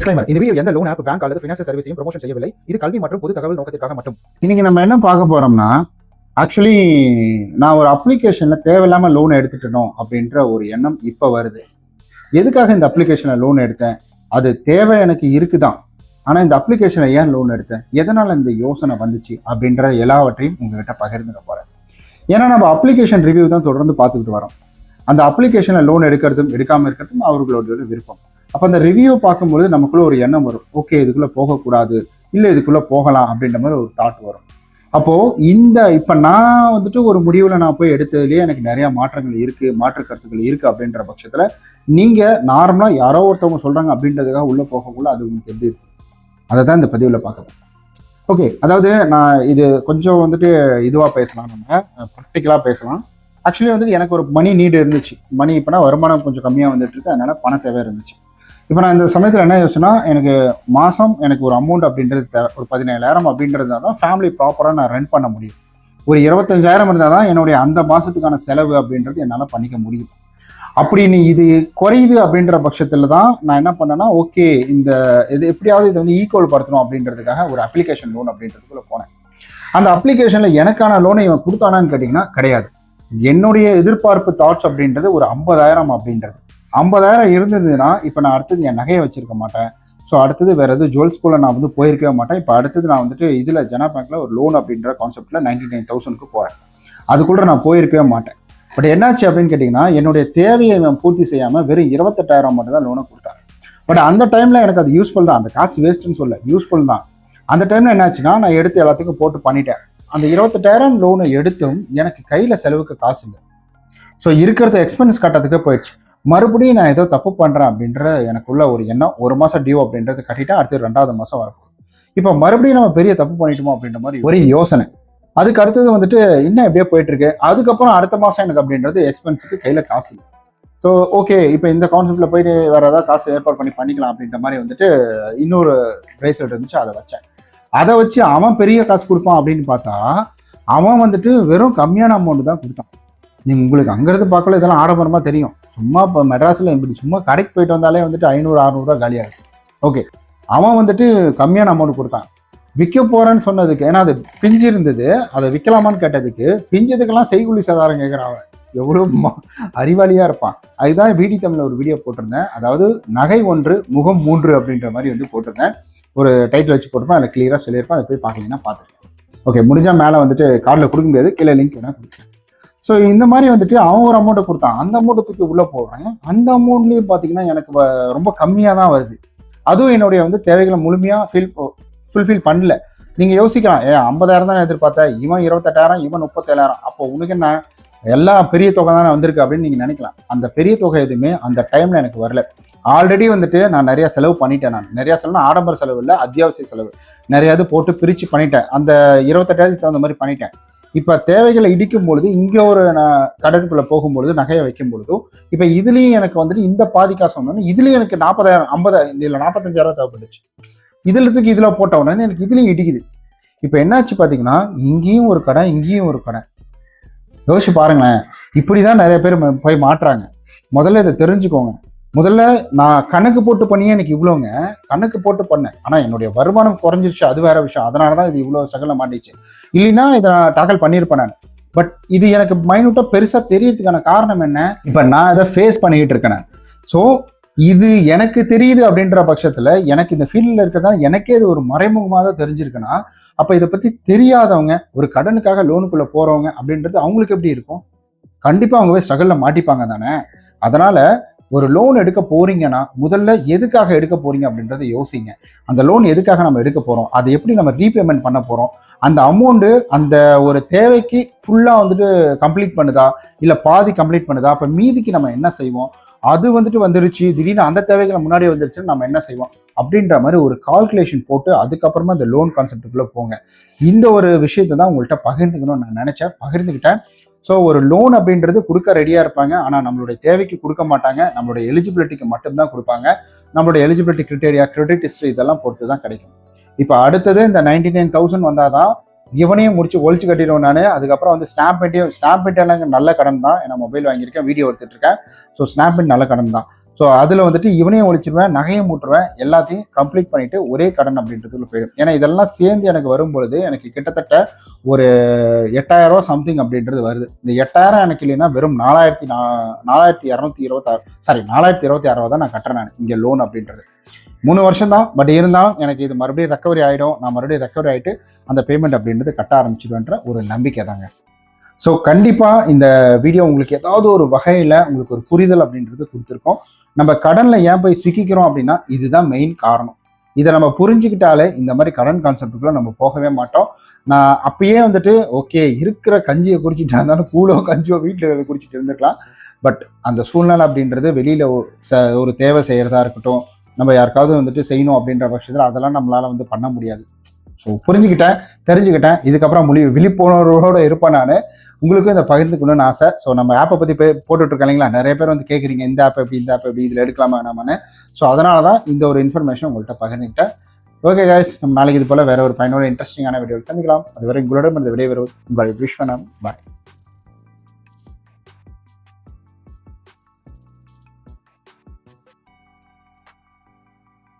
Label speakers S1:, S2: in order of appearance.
S1: Disclaimer இந்த video எந்த loan app bank அல்லது ஃபினான்ஷியல் சர்வீஸையும் ப்ரொமோஷன் செய்யவில்லை. இது கல்வி மற்றும் பொது தகவல் நோக்கத்திற்காக மட்டும்.
S2: இன்னைக்கு நம்ம என்ன பார்க்க போறோம்னா ஆக்சுவலி நான் ஒரு அப்ளிகேஷன்ல தேவையில்லாம லோன் எடுத்துட்டணும் அப்படின்ற ஒரு எண்ணம் இப்போ வருது. எதுக்காக இந்த அப்ளிகேஷன்ல லோன் எடுத்தேன்? அது தேவை எனக்கு இருக்குதான். ஆனா இந்த அப்ளிகேஷன்ல ஏன் லோன் எடுத்தேன்? எதனால இந்த யோசனை வந்துச்சு அப்படின்ற எல்லாவற்றையும் உங்ககிட்ட பகிர்ந்துக்க போறேன். ஏன்னா நம்ம அப்ளிகேஷன் ரிவ்யூ தான் தொடர்ந்து பார்த்துக்கிட்டு வரோம். அந்த அப்ளிகேஷன்ல லோன் எடுக்கிறதும் எடுக்காம இருக்கிறதும் அவர்களோட விருப்பம். அப்போ அந்த ரிவ்யூ பார்க்கும்பொழுது நமக்குள்ள ஒரு எண்ணம் வரும். ஓகே இதுக்குள்ளே போகக்கூடாது. இல்லை இதுக்குள்ளே போகலாம் அப்படின்ற மாதிரி ஒரு தாட் வரும். அப்போது இந்த இப்போ நான் வந்துட்டு ஒரு முடிவில் நான் போய் எடுத்ததுலேயே எனக்கு நிறையா மாற்றங்கள் இருக்குது மாற்று கருத்துக்கள் இருக்குது அப்படின்ற பட்சத்தில் நீங்கள் நார்மலாக யாரோ ஒருத்தவங்க சொல்கிறாங்க அப்படின்றதுக்காக உள்ளே போகக்குள்ள அது உங்களுக்கு எப்படி அதை தான் இந்த பதிவில் பார்க்க ஓகே அதாவது நான் இது கொஞ்சம் வந்துட்டு இதுவாக பேசலாம் நம்ம. ப்ராக்டிக்கலாக பேசலாம். ஆக்சுவலி வந்துட்டு எனக்கு ஒரு மணி நீடு இருந்துச்சு. மணி இப்போனா வருமானம் கொஞ்சம் கம்மியாக வந்துட்டு இருக்கு. அதனால பண தேவை இருந்துச்சு. இப்போ நான் இந்த சமயத்தில் என்ன யோசனா எனக்கு மாதம் எனக்கு ஒரு அமௌண்ட் அப்படின்றது தேவை. ஒரு பதினேழாயிரம் அப்படின்றது தான் ஃபேமிலி ப்ராப்பராக நான் ரன் பண்ண முடியும். ஒரு இருபத்தஞ்சாயிரம் இருந்தால் தான் என்னுடைய அந்த மாதத்துக்கான செலவு அப்படின்றது என்னால் பண்ணிக்க முடியும். அப்படி நீ இது குறையுது அப்படின்ற பட்சத்தில் தான் நான் என்ன பண்ணேன்னா ஓகே இந்த இது எப்படியாவது இதை வந்து ஈக்குவல் படுத்தணும் அப்படின்றதுக்காக ஒரு அப்ளிகேஷன் லோன் அப்படின்றதுக்குள்ளே போனேன். அந்த அப்ளிகேஷனில் எனக்கான லோனை இவன் கொடுத்தானான்னு கேட்டிங்கன்னா கிடையாது. என்னுடைய எதிர்பார்ப்பு தாட்ஸ் அப்படின்றது ஒரு ஐம்பதாயிரம் அப்படின்றது. ஐம்பதாயிரம் இருந்ததுன்னா இப்போ நான் அடுத்தது என் நகையை வச்சிருக்க மாட்டேன். ஸோ அடுத்தது வேற எதுவும் ஜுவல் நான் வந்து போயிருக்கவே மாட்டேன். இப்போ அடுத்தது நான் வந்துட்டு இதில் ஜனா பேங்க்ல ஒரு லோன் அப்படின்ற கான்செப்ட்ல நைன்டி நைன் தௌசண்ட்க்கு போகிறேன் அதுக்குள்ள நான் போயிருக்கவே மாட்டேன். பட் என்னாச்சு அப்படின்னு கேட்டிங்கன்னா என்னுடைய தேவையை இவன் பூர்த்தி செய்யாமல் வெறும் இருபத்தெட்டாயிரம் மட்டும் தான் லோனை கொடுத்தாங்க பட் அந்த டைமில் எனக்கு அது யூஸ்ஃபுல் தான். அந்த காசு வேஸ்ட்டுன்னு சொல்ல யூஸ்ஃபுல் தான். அந்த டைமில் என்னாச்சுன்னா நான் எடுத்து எல்லாத்துக்கும் போட்டு பண்ணிட்டேன். அந்த இருபத்தெட்டாயிரம் லோனை எடுத்தும் எனக்கு கையில் செலவுக்கு காசு இல்லை. ஸோ இருக்கிறத எக்ஸ்பென்ஸ் கட்டத்துக்கே போயிடுச்சு. மறுபடியும் நான் ஏதோ தப்பு பண்ணுறேன் அப்படின்ற எனக்குள்ள ஒரு எண்ணம் ஒரு மாதம் டியூ அப்படின்றது கட்டிட்டேன் அடுத்து ரெண்டாவது மாதம் வரப்போகுது. இப்போ மறுபடியும் நம்ம பெரிய தப்பு பண்ணிட்டோமோ அப்படின்ற மாதிரி ஒரு யோசனை. அதுக்கு அடுத்தது வந்துட்டு இன்னும் எப்படியே போயிட்டு இருக்கு அதுக்கப்புறம் அடுத்த மாதம் எனக்கு அப்படின்றது எக்ஸ்பென்ஸுக்கு கையில் காசு இல்லை. ஸோ ஓகே இப்போ இந்த கான்செப்டில் போயிட்டு வேறு ஏதாவது காசு ஏற்பாடு பண்ணி பண்ணிக்கலாம் அப்படின்ற மாதிரி வந்துட்டு இன்னொரு பிரேஸ்லெட் இருந்துச்சு அதை வச்சேன். அதை வச்சு அவன் பெரிய காசு கொடுப்பான் அப்படின்னு பார்த்தா அவன் வந்துட்டு வெறும் கம்மியான அமௌண்ட் தான் கொடுத்தான். நீங்கள் உங்களுக்கு அங்கேருந்து பார்க்கல இதெல்லாம் ஆடம்பரமாக தெரியும். சும்மா இப்போ மெட்ராஸில் இப்படி சும்மா கடைக்கு போயிட்டு வந்தாலே வந்துட்டு ஐநூறு அறநூறுவா காலியாகும் ஓகே அவன் வந்துட்டு கம்மியான அமௌண்ட் கொடுத்தான். விற்க போகிறேன்னு சொன்னதுக்கு ஏன்னா அது பிஞ்சு இருந்தது. அதை விற்கலாமான்னு கேட்டதுக்கு பிஞ்சதுக்கெல்லாம் செய்குலி சாதாரம் கேட்குறான் அவன். எவ்வளோ அறிவாளியாக இருப்பான். அதுதான் வீடி தமிழில் ஒரு வீடியோ போட்டிருந்தேன். அதாவது நகை ஒன்று முகம் மூன்று அப்படின்ற மாதிரி வந்து போட்டிருந்தேன். ஒரு டைட்டில் வச்சு போட்டிருப்பேன். அதில் கிளியராக சொல்லியிருப்பேன். அதை போய் பார்க்கலன்னா பார்த்துருக்கேன் ஓகே முடிஞ்சால் மேலே வந்துட்டு கார்டில் கொடுக்க முடியாது. கீழே லிங்க் வேணால் கொடுக்குறேன் ஸோ இந்த மாதிரி வந்துட்டு அவன் ஒரு அமௌண்ட்டை கொடுத்தான். அந்த அமௌண்ட்டை தூக்கி உள்ளே போடுறேன். அந்த அமௌண்ட்லேயும் பார்த்தீங்கன்னா எனக்கு வ- ரொம்ப கம்மியாக தான் வருது. அதுவும் என்னுடைய வந்து தேவைகளை முழுமையாக ஃபீல் ஃபுல்ஃபில் பண்ணல. நீங்கள் யோசிக்கலாம் ஏ ஐம்பதாயிரம் தானே எதிர்பார்த்தேன். இவன் இருபத்தெட்டாயிரம் இவன் முப்பத்தேழாயிரம். அப்போ உனக்கு என்ன? எல்லா பெரிய தொகை தானே வந்திருக்கு அப்படின்னு நீங்கள் நினைக்கலாம். அந்த பெரிய தொகை எதுவுமே அந்த டைமில் எனக்கு வரல. ஆல்ரெடி வந்துட்டு நான் நிறைய செலவு பண்ணிட்டேன் நான். நிறைய செலவுனா ஆடம்பர செலவு இல்லை அத்தியாவசிய செலவு. நிறையாவது போட்டு பிரித்து பண்ணிட்டேன். அந்த இருபத்தெட்டாயிரத்துக்கு தகுந்த மாதிரி பண்ணிட்டேன். இப்போ தேவைகளை இடிக்கும் பொழுது இங்கே ஒரு நான் கடனுக்குள்ளே போகும்பொழுது நகையை வைக்கும் பொழுதும் இப்போ இதுலேயும் எனக்கு வந்துட்டு இந்த பாதி காசு வந்தோடனே இதுலேயும் எனக்கு நாற்பதாயிரம் ஐம்பதாயிரம் இல்லை நாற்பத்தஞ்சாயிரம் தேவைப்பட்டுச்சு இதில் இதில் போட்ட உடனே எனக்கு இதுலேயும் இடிக்குது. இப்போ என்னாச்சு பார்த்தீங்கன்னா இங்கேயும் ஒரு கடை இங்கேயும் ஒரு கடை. யோசிச்சு பாருங்களேன் இப்படி தான் நிறைய பேர் ம- போய் மாட்டுறாங்க. முதல்ல இதை தெரிஞ்சுக்கோங்க. முதல்ல நான் கணக்கு போட்டு பண்ணியே எனக்கு இவ்வளோங்க. கணக்கு போட்டு பண்ணேன். ஆனால் என்னுடைய வருமானம் குறைஞ்சிருச்சு. அது வேற விஷயம். அதனால தான் இது இவ்வளோ ஸ்ட்ரகில் மாட்டிச்சு. இல்லைன்னா இதை நான் டாக்கல் பண்ணியிருப்பேன் நான். பட் இது எனக்கு மைனூட்டாக பெருசாக தெரியறதுக்கான காரணம் என்ன? இப்போ நான் இதை ஃபேஸ் பண்ணிக்கிட்டு இருக்கேன் ஸோ இது எனக்கு தெரியுது அப்படின்ற பட்சத்தில் எனக்கு இந்த ஃபீல்டில் இருக்கிறதா எனக்கே இது ஒரு மறைமுகமாக தான் தெரிஞ்சிருக்குன்னா அப்போ இதை பற்றி தெரியாதவங்க ஒரு கடனுக்காக லோனுக்குள்ளே போகிறவங்க அப்படின்றது அவங்களுக்கு எப்படி இருக்கும்? கண்டிப்பாக அவங்க போய் ஸ்ட்ரகிளில் மாட்டிப்பாங்க தானே. அதனால் ஒரு லோன் எடுக்க போறீங்கன்னா முதல்ல எதுக்காக எடுக்க போறீங்க அப்படின்றத யோசிங்க. அந்த லோன் எதுக்காக நம்ம எடுக்க போகிறோம் அதை எப்படி நம்ம ரீபேமெண்ட் பண்ண போகிறோம் அந்த அமௌண்ட்டு அந்த ஒரு தேவைக்கு ஃபுல்லாக வந்துட்டு கம்ப்ளீட் பண்ணுதா? இல்லை பாதி கம்ப்ளீட் பண்ணுதா? அப்போ மீதிக்கு நம்ம என்ன செய்வோம்? அது வந்துட்டு வந்துருச்சு. திடீர்னு அந்த தேவைகளை முன்னாடி வந்துருச்சுன்னு நம்ம என்ன செய்வோம்? அப்படின்ற மாதிரி ஒரு கால்குலேஷன் போட்டு அதுக்கப்புறமா இந்த லோன் கான்செப்டுக்குள்ளே போங்க. இந்த ஒரு விஷயத்தை தான் உங்கள்கிட்ட பகிர்ந்துக்கணும்னு நான் நினச்சேன். பகிர்ந்துக்கிட்டேன். ஸோ ஒரு லோன் அப்படின்றது கொடுக்க ரெடியாக இருப்பாங்க. ஆனால் நம்மளுடைய தேவைக்கு கொடுக்க மாட்டாங்க. நம்மளுடைய எலிஜிபிலிட்டிக்கு மட்டும்தான் கொடுப்பாங்க. நம்மளுடைய எலிஜிபிலிட்டி கிரிட்டேரியா கிரெடிட் ஹிஸ்ட்ரி இதெல்லாம் பொறுத்து தான் கிடைக்கும். இப்போ அடுத்தது இந்த நைன்டி நைன் தௌசண்ட் வந்தால் தான் இவனையும் முடிச்சு ஒழிச்சு கட்டிடுவோம் நான். அதுக்கப்புறம் வந்து ஸ்னாப் பெட்டியும் ஸ்னாப் நல்ல கடன் தான். நான் மொபைல் வாங்கியிருக்கேன் வீடியோ எடுத்துகிட்டு இருக்கேன். ஸோ ஸ்னாப் நல்ல கடன் தான். ஸோ அதில் வந்துட்டு இவனையும் ஒழிச்சிருவேன் நகையும் மூட்டுருவேன் எல்லாத்தையும் கம்ப்ளீட் பண்ணிட்டு ஒரே கடன் அப்படின்றதுக்குள்ள போயிடும். ஏன்னா இதெல்லாம் சேர்ந்து எனக்கு வரும்பொழுது எனக்கு கிட்டத்தட்ட ஒரு எட்டாயிரம் ரூபா சம்திங் அப்படின்றது வருது. இந்த எட்டாயிரம் எனக்கு இல்லைன்னா வெறும் நாலாயிரத்தி நா நாலாயிரத்தி இரநூத்தி இருபத்தாறு சாரி நாலாயிரத்தி இருபத்தி ஆறு தான் நான் கட்டுறேன் நான் இங்கே லோன் அப்படின்றது. மூணு வருஷம் தான் பட் இருந்தாலும் எனக்கு இது மறுபடியும் ரெக்கவரி ஆகிடும் நான் மறுபடியும் ரெக்கவரி ஆகிட்டு அந்த பேமெண்ட் அப்படின்றது கட்ட ஆரம்பிச்சிடுவேன்ற ஒரு நம்பிக்கை தாங்க ஸோ கண்டிப்பாக இந்த வீடியோ உங்களுக்கு ஏதாவது ஒரு வகையில் உங்களுக்கு ஒரு புரிதல் அப்படின்றது கொடுத்துருக்கோம். நம்ம கடனில் ஏன் போய் சிக்கிக்கிறோம் அப்படின்னா இதுதான் மெயின் காரணம். இதை நம்ம புரிஞ்சுக்கிட்டாலே இந்த மாதிரி கடன் கான்செப்டுக்குள்ள நம்ம போகவே மாட்டோம். நான் அப்பயே வந்துட்டு ஓகே இருக்கிற கஞ்சியை குடிச்சிட்டு இருந்தாலும் கூலோ கஞ்சியோ வீட்டில் குடிச்சிட்டு இருந்துக்கலாம். பட் அந்த சூழ்நிலை அப்படின்றது வெளியில் ஒரு தேவை செய்கிறதா இருக்கட்டும் நம்ம யாருக்காவது வந்துட்டு செய்யணும் அப்படின்ற பட்சத்தில் அதெல்லாம் நம்மளால் வந்து பண்ண முடியாது. ஸோ புரிஞ்சுக்கிட்டேன் தெரிஞ்சுக்கிட்டேன். இதுக்கப்புறம் முழி விழிப்புணர்வோடு இருப்பேன் நான். உங்களுக்கும் இதை பகிர்ந்துக்கணும்னு ஆசை. ஸோ நம்ம ஆப்பை பற்றி போட்டுட்டு இருக்கோம் இல்லைங்களா? நிறைய பேர் வந்து கேட்குறீங்க இந்த ஆப் எப்படி இந்த ஆப் எப்படி இதில் எடுக்கலாமா நாமன்னு ஸோ அதனால தான் இந்த ஒரு இன்ஃபர்மேஷன் உங்கள்கிட்ட பகிர்ந்துக்கிட்டேன். ஓகே கைஸ் நம்ம நாளைக்கு இது போல் வேற ஒரு பயனுள்ள இன்ட்ரெஸ்டிங்கான வீடியோ சந்திக்கலாம். அதுவரை உங்களுடன் இந்த விடைபெறும் உங்கள் விஸ்வனம் பாய்